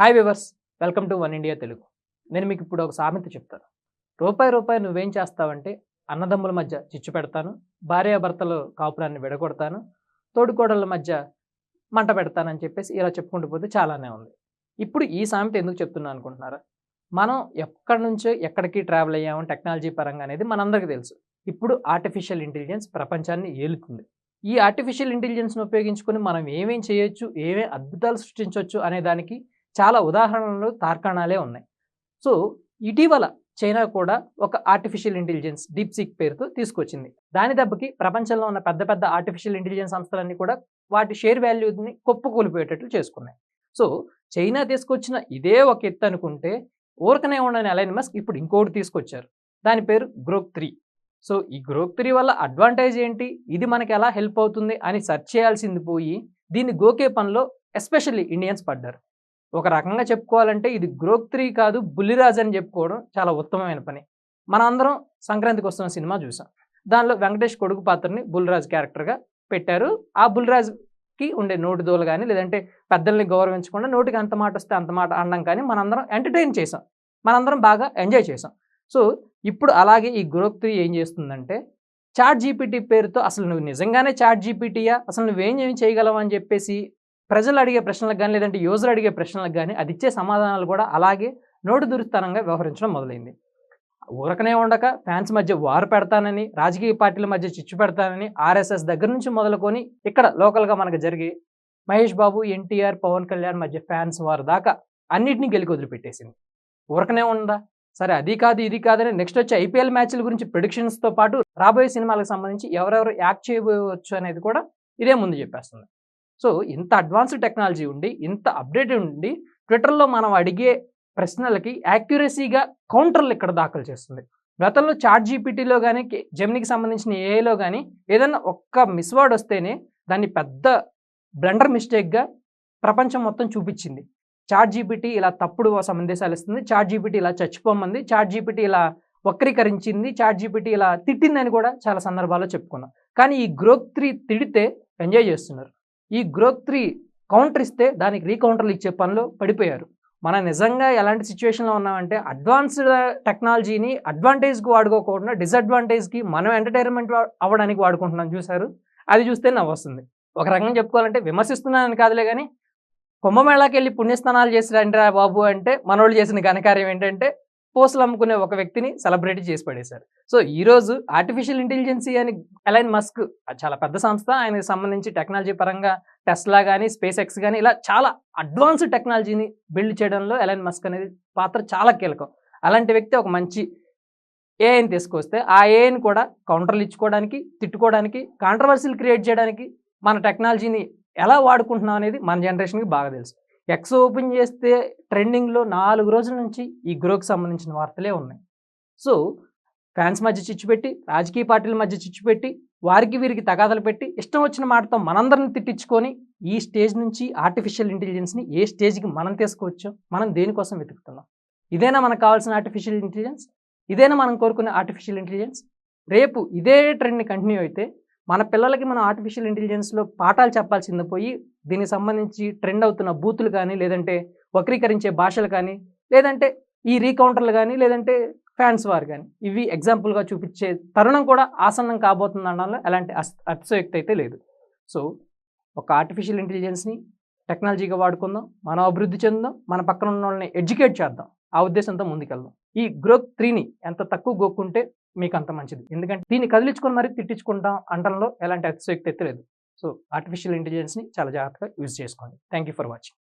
Hi viewers welcome to one India Telugu. నేను మీకు ఇప్పుడు ఒక సామెత చెప్తాను. రూపాయి రూపాయి నువ్వేం చేస్తావంటే అన్నదమ్ముల మధ్య చిచ్చు పెడతాను భార్యాభర్తలు కాపురాన్ని విడగొడతాను తోడుకోడళ్ళ మధ్య మంట పెడతానని చెప్పేసి ఇలా చెప్పుకుంటూ పోతే చాలానే ఉంది. ఇప్పుడు ఈ సామెత ఎందుకు చెప్తున్నా అనుకుంటున్నారా? మనం ఎక్కడి నుంచో ఎక్కడికి ట్రావెల్ అయ్యాము టెక్నాలజీ పరంగా అనేది మనందరికీ తెలుసు. ఇప్పుడు ఆర్టిఫిషియల్ ఇంటెలిజెన్స్ ప్రపంచాన్ని ఏలుతుంది. ఈ ఆర్టిఫిషియల్ ఇంటెలిజెన్స్ను ఉపయోగించుకొని మనం ఏమేం చేయొచ్చు ఏమేం అద్భుతాలు సృష్టించవచ్చు అనే దానికి చాలా ఉదాహరణలు తార్కాణాలే ఉన్నాయి. సో ఇటీవల చైనా కూడా ఒక ఆర్టిఫిషియల్ ఇంటెలిజెన్స్ డీప్ సిక్ పేరుతో తీసుకొచ్చింది. దాని దెబ్బకి ప్రపంచంలో ఉన్న పెద్ద పెద్ద ఆర్టిఫిషియల్ ఇంటెలిజెన్స్ సంస్థలన్నీ కూడా వాటి షేర్ వాల్యూని కొప్పుకూలిపోయేటట్లు చేసుకున్నాయి. సో చైనా తీసుకొచ్చిన ఇదే ఒక ఎత్తు అనుకుంటే ఊరకనే ఉండని అలైన్ మస్క్ ఇప్పుడు ఇంకోటి తీసుకొచ్చారు. దాని పేరు గ్రోక్ త్రీ సో ఈ గ్రోక్ త్రీ వల్ల అడ్వాంటేజ్ ఏంటి? ఇది మనకి ఎలా హెల్ప్ అవుతుంది? అని సెర్చ్ చేయాల్సింది పోయి దీన్ని గోకే పనిలో ఎస్పెషల్లీ ఇండియన్స్ పడ్డారు. ఒక రకంగా చెప్పుకోవాలంటే ఇది గ్రోక్త్రీ కాదు బుల్లిరాజ్ అని చెప్పుకోవడం చాలా ఉత్తమమైన పని. మన అందరం సంక్రాంతికి వస్తున్న సినిమా చూసాం. దానిలో వెంకటేష్ కొడుకు పాత్రని బుల్లిరాజ్ క్యారెక్టర్గా పెట్టారు. ఆ బుల్లిరాజ్కి ఉండే నోటి దోలు కానీ లేదంటే పెద్దల్ని గౌరవించకుండా నోటికి అంత మాట వస్తే అంత మాట అనడం కానీ మనందరం ఎంటర్టైన్ చేసాం. మనందరం బాగా ఎంజాయ్ చేసాం. సో ఇప్పుడు అలాగే ఈ గ్రోక్ త్రీ ఏం చేస్తుందంటే చాట్ జీపీటీ పేరుతో అసలు నువ్వు నిజంగానే చాట్ జీపీటీయా అసలు నువ్వేం ఏం చేయగలవు అని చెప్పేసి ప్రజలు అడిగే ప్రశ్నలకు కానీ లేదంటే యూజర్ అడిగే ప్రశ్నలకు కానీ అది ఇచ్చే సమాధానాలు కూడా అలాగే నోటు దురుస్తానంగా వ్యవహరించడం మొదలైంది. ఊరకనే ఉండక ఫ్యాన్స్ మధ్య వారు పెడతానని రాజకీయ పార్టీల మధ్య చిచ్చు పెడతానని ఆర్ఎస్ఎస్ దగ్గర నుంచి మొదలుకొని ఇక్కడ లోకల్గా మనకు జరిగి మహేష్ బాబు ఎన్టీఆర్ పవన్ కళ్యాణ్ మధ్య ఫ్యాన్స్ వారు దాకా అన్నిటినీ గెలికి వదిలిపెట్టేసింది. ఊరకనే ఉందా? సరే అది కాదు ఇది కాదని నెక్స్ట్ వచ్చే ఐపీఎల్ మ్యాచ్ల గురించి ప్రిడిక్షన్స్తో పాటు రాబోయే సినిమాలకు సంబంధించి ఎవరెవరు యాక్ట్ చేయబోవచ్చు అనేది కూడా ఇదే ముందు చెప్పేస్తుంది. సో ఇంత అడ్వాన్స్డ్ టెక్నాలజీ ఉండి ఇంత అప్డేట్ ఉండి ట్విట్టర్లో మనం అడిగే ప్రశ్నలకి యాక్యురసీగా కౌంటర్లు ఇక్కడ దాఖలు చేస్తుంది. గతంలో చాట్ జీపీటీలో కానీ జెమినికి సంబంధించిన ఏఐలో కానీ ఏదైనా ఒక్క మిస్వర్డ్ వస్తేనే దాన్ని పెద్ద బ్లండర్ మిస్టేక్గా ప్రపంచం మొత్తం చూపించింది. చాట్ జీపీటీ ఇలా తప్పుడు సందేశాలు ఇస్తుంది చాట్ జీపీటీ ఇలా చచ్చిపోమంది చాట్ జీపీటీ ఇలా వక్రీకరించింది చాట్ జీపీటీ ఇలా తిట్టిందని కూడా చాలా సందర్భాల్లో చెప్పుకున్నాం. కానీ ఈ గ్రోత్ త్రీ తిడితే ఎంజాయ్ చేస్తున్నారు. ఈ గ్రోత్ త్రీ కౌంటర్ ఇస్తే దానికి రీకౌంటర్లు ఇచ్చే పనిలో పడిపోయారు. మనం నిజంగా ఎలాంటి సిచ్యువేషన్లో ఉన్నామంటే అడ్వాన్స్డ్ టెక్నాలజీని అడ్వాంటేజ్కి వాడుకోకుండా డిసడ్వాంటేజ్కి మనం ఎంటర్టైన్మెంట్ అవ్వడానికి వాడుకుంటున్నాం చూశారు. అది చూస్తే నవ్వొస్తుంది. ఒక రకంగా చెప్పుకోవాలంటే విమర్శిస్తున్నానని కాదులే కానీ కుంభమేళాకి వెళ్ళి పుణ్యస్నానాలు చేసిరంటే బాబు అంటే మనోళ్ళు చేసిన ఘనకార్యం ఏంటంటే పోస్టులు అమ్ముకునే ఒక వ్యక్తిని సెలబ్రిటీ చేసి పడేశారు. సో ఈరోజు ఆర్టిఫిషియల్ ఇంటెలిజెన్సీ అని ఎలైన్ మస్క్ చాలా పెద్ద సంస్థ ఆయనకి సంబంధించి టెక్నాలజీ పరంగా టెస్లా కానీ స్పేస్ ఎక్స్ కానీ ఇలా చాలా అడ్వాన్స్డ్ టెక్నాలజీని బిల్డ్ చేయడంలో ఎలైన్ మస్క్ అనేది పాత్ర చాలా కీలకం. అలాంటి వ్యక్తి ఒక మంచి ఏఐని తీసుకొస్తే ఆ ఏఐని కూడా కౌంటర్లు ఇచ్చుకోవడానికి తిట్టుకోవడానికి కాంట్రవర్సీలు క్రియేట్ చేయడానికి మన టెక్నాలజీని ఎలా వాడుకుంటున్నాం అనేది మన జనరేషన్కి బాగా తెలుసు. ఎక్స్ ఓపెన్ చేస్తే ట్రెండింగ్లో నాలుగు రోజుల నుంచి ఈ గ్రోకి సంబంధించిన వార్తలే ఉన్నాయి. సో ఫ్యాన్స్ మధ్య చిచ్చు పెట్టి రాజకీయ పార్టీల మధ్య చిచ్చు పెట్టి వారికి వీరికి తగాదలు పెట్టి ఇష్టం వచ్చిన మాటతో మనందరిని తిట్టించుకొని ఈ స్టేజ్ నుంచి ఆర్టిఫిషియల్ ఇంటెలిజెన్స్ని ఏ స్టేజ్కి మనం తీసుకోవచ్చో మనం దేనికోసం వెతుకుతున్నాం? ఇదేనా మనకు కావాల్సిన ఆర్టిఫిషియల్ ఇంటెలిజెన్స్? ఇదేనా మనం కోరుకునే ఆర్టిఫిషియల్ ఇంటెలిజెన్స్? రేపు ఇదే ట్రెండ్ని కంటిన్యూ అయితే మన పిల్లలకి మనం ఆర్టిఫిషియల్ ఇంటెలిజెన్స్లో పాఠాలు చెప్పాల్సింది పోయి దీనికి సంబంధించి ట్రెండ్ అవుతున్న బూతులు కానీ లేదంటే వక్రీకరించే భాషలు కానీ లేదంటే ఈ రీకౌంటర్లు కానీ లేదంటే ఫ్యాన్స్ వారు కానీ ఇవి ఎగ్జాంపుల్గా చూపించే తరుణం కూడా ఆసన్నం కాబోతుంది అనడంలో ఎలాంటి అతిశయోక్తి అయితే లేదు. సో ఒక ఆర్టిఫిషియల్ ఇంటెలిజెన్స్ని టెక్నాలజీగా వాడుకుందాం మనం అభివృద్ధి చెందుదాం మన పక్కన ఉన్న వాళ్ళని ఎడ్యుకేట్ చేద్దాం. ఆ ఉద్దేశంతో ముందుకెళ్దాం. ఈ గ్రోత్ త్రీని ఎంత తక్కువ గోక్కుంటే మీకు అంత మంచిది. ఎందుకంటే దీన్ని కదిలించుకొని మరీ తిట్టించుకుంటాం అంటంలో ఎలాంటి అతిశయోక్తి అయితే లేదు. సో ఆర్టిఫిషియల్ ఇంటెలిజెన్స్ని చాలా జాగ్రత్తగా యూజ్ చేసుకోండి. Thank you for watching